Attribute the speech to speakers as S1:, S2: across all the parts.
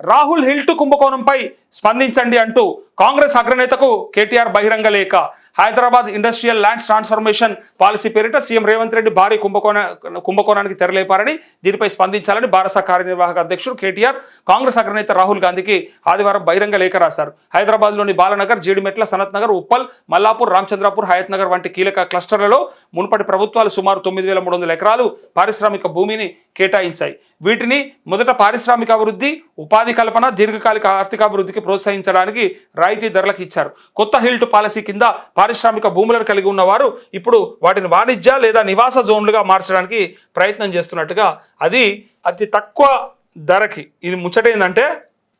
S1: రాహుల్ హిల్టు కుంభకోణంపై స్పందించండి అంటూ కాంగ్రెస్ అగ్రనేతకు కేటీఆర్ బహిరంగ లేఖ. Hyderabad industrial lands transformation policy పేరిట సీఎం రేవంత్ రెడ్డి భారీ కుంభకోణ కుంభకోణానికి తెరలేపారని దీనిపై స్పందించాలని భారత కార్యనిర్వాహక అధ్యక్షుడు కేటీఆర్ కాంగ్రెస్ అగ్రనేత రాహుల్ గాంధీకి ఆదివారం బహిరంగ లేఖ రాశారు. హైదరాబాద్లోని బాలనగర్ జీడిమెట్ల సనత్ నగర్ ఉప్పల్ మల్లాపూర్ రామచంద్రపూర్ హయత్ నగర్ వంటి కీలక క్లస్టర్లలో మునుపటి ప్రభుత్వాలు సుమారు తొమ్మిది వేల మూడు వందల ఎకరాలు పారిశ్రామిక భూమిని కేటాయించాయి. వీటిని మొదట పారిశ్రామిక అభివృద్ధి ఉపాధి కల్పన దీర్ఘకాలిక ఆర్థికాభివృద్ధికి ప్రోత్సహించడానికి రాయితీ ధరలకు ఇచ్చారు. కొత్త హిల్ట్ పాలసీ కింద పారిశ్రామిక భూములను కలిగి ఉన్నవారు ఇప్పుడు వాటిని వాణిజ్య లేదా నివాస జోన్లుగా మార్చడానికి ప్రయత్నం చేస్తున్నట్టుగా అది అతి తక్కువ ధరకి ఇది ముచ్చట ఏంటంటే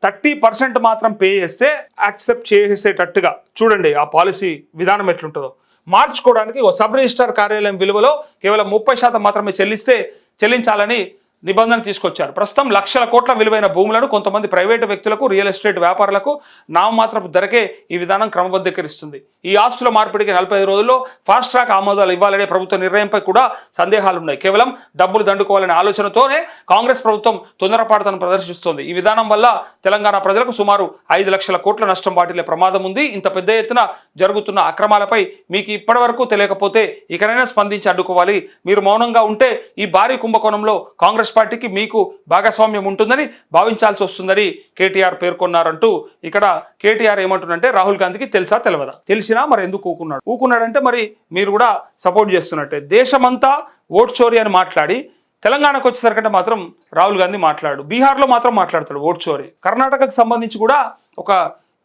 S1: థర్టీ పర్సెంట్ మాత్రం పే చేస్తే యాక్సెప్ట్ చేసేటట్టుగా. చూడండి ఆ పాలసీ విధానం ఎట్లుంటుందో. మార్చుకోవడానికి ఒక సబ్ రిజిస్టార్ కార్యాలయం విలువలో కేవలం ముప్పై శాతం మాత్రమే చెల్లిస్తే చెల్లించాలని నిబంధన తీసుకొచ్చారు. ప్రస్తుతం లక్షల కోట్ల విలువైన భూములను కొంతమంది ప్రైవేటు వ్యక్తులకు రియల్ ఎస్టేట్ వ్యాపారులకు నామమాత్రపు ధరకే ఈ విధానం క్రమబద్ధీకరిస్తుంది. ఈ ఆస్తుల మార్పిడికి నలభై రోజుల్లో ఫాస్ట్ ట్రాక్ ఆమోదాలు ఇవ్వాలనే ప్రభుత్వ నిర్ణయంపై కూడా సందేహాలు ఉన్నాయి కేవలం డబ్బులు దండుకోవాలనే ఆలోచనతోనే కాంగ్రెస్ ప్రభుత్వం తొందరపాటుతను ప్రదర్శిస్తోంది. ఈ విధానం వల్ల తెలంగాణ ప్రజలకు సుమారు ఐదు లక్షల కోట్ల నష్టం వాటిల్లే ప్రమాదం ఉంది. ఇంత పెద్ద ఎత్తున జరుగుతున్న అక్రమాలపై మీకు ఇప్పటివరకు తెలియకపోతే ఇకనైనా స్పందించి అడ్డుకోవాలి. మీరు మౌనంగా ఉంటే ఈ భారీ కుంభకోణంలో కాంగ్రెస్ పార్టీకి మీకు భాగస్వామ్యం ఉంటుందని భావించాల్సి వస్తుందని కేటీఆర్ పేర్కొన్నారంటూ ఇక్కడ కేటీఆర్ ఏమంటున్నంటే రాహుల్ గాంధీకి తెలుసా తెలియదా తెలిసినా మరి ఎందుకు ఊకున్నాడు? ఊకున్నాడంటే మరి మీరు కూడా సపోర్ట్ చేస్తున్నట్టే. దేశమంతా ఓట్ చోరీ అని మాట్లాడి తెలంగాణకు వచ్చేసరికంటే మాత్రం రాహుల్ గాంధీ మాట్లాడు. బీహార్లో మాత్రం మాట్లాడతాడు ఓట్ చోరీ. కర్ణాటకకు సంబంధించి కూడా ఒక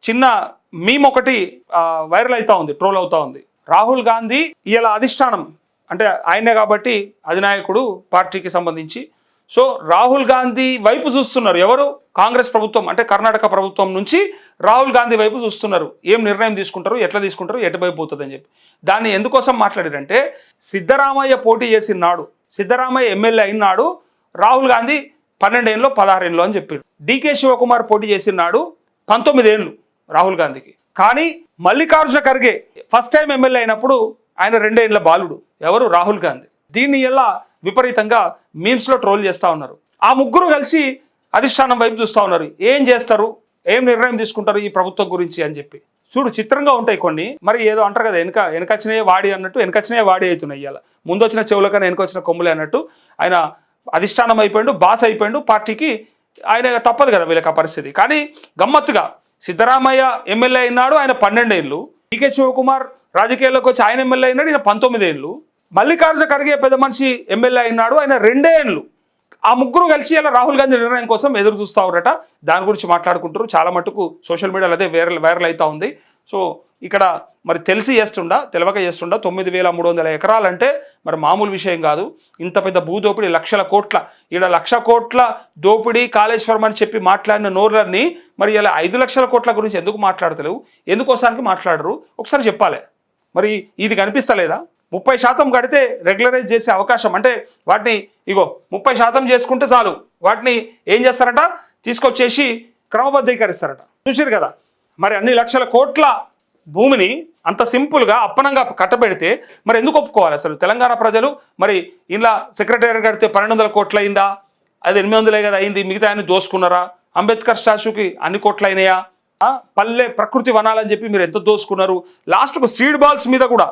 S1: చిన్న మీమ్ ఒకటి వైరల్ అవుతా ఉంది ట్రోల్ అవుతా ఉంది. రాహుల్ గాంధీ ఇలా అధిష్టానం. అంటే ఆయనే కాబట్టి అధినాయకుడు పార్టీకి సంబంధించి సో రాహుల్ గాంధీ వైపు చూస్తున్నారు. ఎవరు? కాంగ్రెస్ ప్రభుత్వం అంటే కర్ణాటక ప్రభుత్వం నుంచి రాహుల్ గాంధీ వైపు చూస్తున్నారు. ఏం నిర్ణయం తీసుకుంటారు? ఎట్లా తీసుకుంటారు? ఎటువైపు పోతుంది అని చెప్పి. దాన్ని ఎందుకోసం మాట్లాడారంటే సిద్ధరామయ్య పోటీ చేసిన నాడు సిద్ధరామయ్య ఎమ్మెల్యే అయినాడు రాహుల్ గాంధీ పన్నెండేళ్ళు పదహారేళ్ళు అని చెప్పారు. డీకే శివకుమార్ పోటీ చేసిన నాడు పంతొమ్మిదేళ్ళు రాహుల్ గాంధీకి. కానీ Mallikarjuna Kharge first time MLA అయినప్పుడు ఆయన రెండేళ్ళ బాలుడు. ఎవరు? రాహుల్ గాంధీ. దీన్ని ఎలా విపరీతంగా మీమ్స్లో ట్రోల్ చేస్తూ ఉన్నారు. ఆ ముగ్గురు కలిసి అధిష్టానం వైపు చూస్తూ ఉన్నారు. ఏం చేస్తారు? ఏం నిర్ణయం తీసుకుంటారు ఈ ప్రభుత్వం గురించి అని చెప్పి. చూడు చిత్రంగా ఉంటాయి కొన్ని. మరి ఏదో అంటారు కదా వెనక వెనకొచ్చినవి వాడి అన్నట్టు వెనకచ్చినవి వాడి అవుతున్నాయి ఇవాళ ముందు వచ్చిన చెవులకన్నా వెనకొచ్చిన కొమ్ములే అన్నట్టు ఆయన అధిష్టానం అయిపోయాడు బాస్ అయిపోయాడు పార్టీకి ఆయన తప్పదు కదా వీళ్ళకి ఆ పరిస్థితి. కానీ గమ్మత్తుగా సిద్ధరామయ్య ఎమ్మెల్యే అయినాడు ఆయన పన్నెండేళ్ళు. డికే శివకుమార్ రాజకీయాల్లోకి వచ్చి ఆయన ఎమ్మెల్యే అయినాడు ఈయన పంతొమ్మిదేళ్ళు. మల్లికార్జున ఖర్గే పెద్ద మనిషి ఎమ్మెల్యే అయినాడు. ఆయన రెండే ఏళ్ళు. ఆ ముగ్గురు కలిసి ఇలా రాహుల్ గాంధీ నిర్ణయం కోసం ఎదురు చూస్తూ ఉన్నారట. దాని గురించి మాట్లాడుకుంటారు చాలా మటుకు సోషల్ మీడియాలో అదే వైరల్ వైరల్ అవుతూ ఉంది. సో ఇక్కడ మరి తెలిసి చేస్తుండా తెలవక చేస్తుండా తొమ్మిది వేల మూడు వందల ఎకరాలంటే మరి మామూలు విషయం కాదు. ఇంత పెద్ద భూదోపిడి లక్షల కోట్ల ఈడ లక్ష కోట్ల దోపిడీ కాళేశ్వరం అని చెప్పి మాట్లాడిన నోర్లర్ని మరి ఇలా ఐదు లక్షల కోట్ల గురించి ఎందుకు మాట్లాడతలేవు? ఎందుకోసానికి మాట్లాడరు? ఒకసారి చెప్పాలి. మరి ఇది కనిపిస్తలేదా? ముప్పై శాతం కడితే రెగ్యులరైజ్ చేసే అవకాశం. అంటే వాటిని ఇగో ముప్పై శాతం చేసుకుంటే చాలు. వాటిని ఏం చేస్తారట? తీసుకొచ్చేసి క్రమబద్ధీకరిస్తారట. చూసారు కదా? మరి అన్ని లక్షల కోట్ల భూమిని అంత సింపుల్గా అప్పనంగా కట్టబెడితే మరి ఎందుకు ఒప్పుకోవాలి అసలు? తెలంగాణ ప్రజలు మరి ఇలా సెక్రటరీ కడితే పన్నెండు వందల కోట్లు అయిందా? అది ఎనిమిది వందలే కదా అయింది. మిగతా ఆయన దోసుకున్నారా? అంబేద్కర్ స్టాచ్యూకి అన్ని కోట్లు అయినాయా? పల్లె ప్రకృతి వనాలని చెప్పి మీరు ఎంత దోసుకున్నారు? లాస్ట్కు సీడ్ బాల్స్ మీద కూడా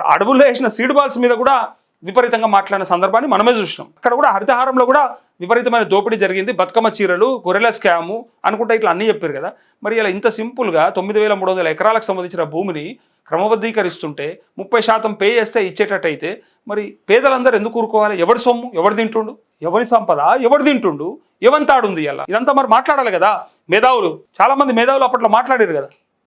S1: అడవుల్లో వేసిన సీడ్ బాల్స్ మీద కూడా విపరీతంగా మాట్లాడిన సందర్భాన్ని మనమే చూసినాం. అక్కడ కూడా హరితహారంలో కూడా విపరీతమైన దోపిడీ జరిగింది. బతుకమ్మ చీరలు గొర్రెల స్కాము అనుకుంటే ఇట్లా అన్నీ చెప్పారు కదా. మరి ఇలా ఇంత సింపుల్గా తొమ్మిది వేల మూడు వందల ఎకరాలకు సంబంధించిన భూమిని క్రమబద్ధీకరిస్తుంటే ముప్పై శాతం పే చేస్తే ఇచ్చేటట్టయితే మరి పేదలందరూ ఎందుకు ఊరుకోవాలి? ఎవడి సొమ్ము? ఎవడు తింటుండు? ఎవరి సంపద? ఎవడు తింటుండు? ఎవంతాడుంది ఇలా? ఇదంతా మరి మాట్లాడాలి కదా. మేధావులు. చాలామంది మేధావులు అప్పట్లో మాట్లాడారు కదా.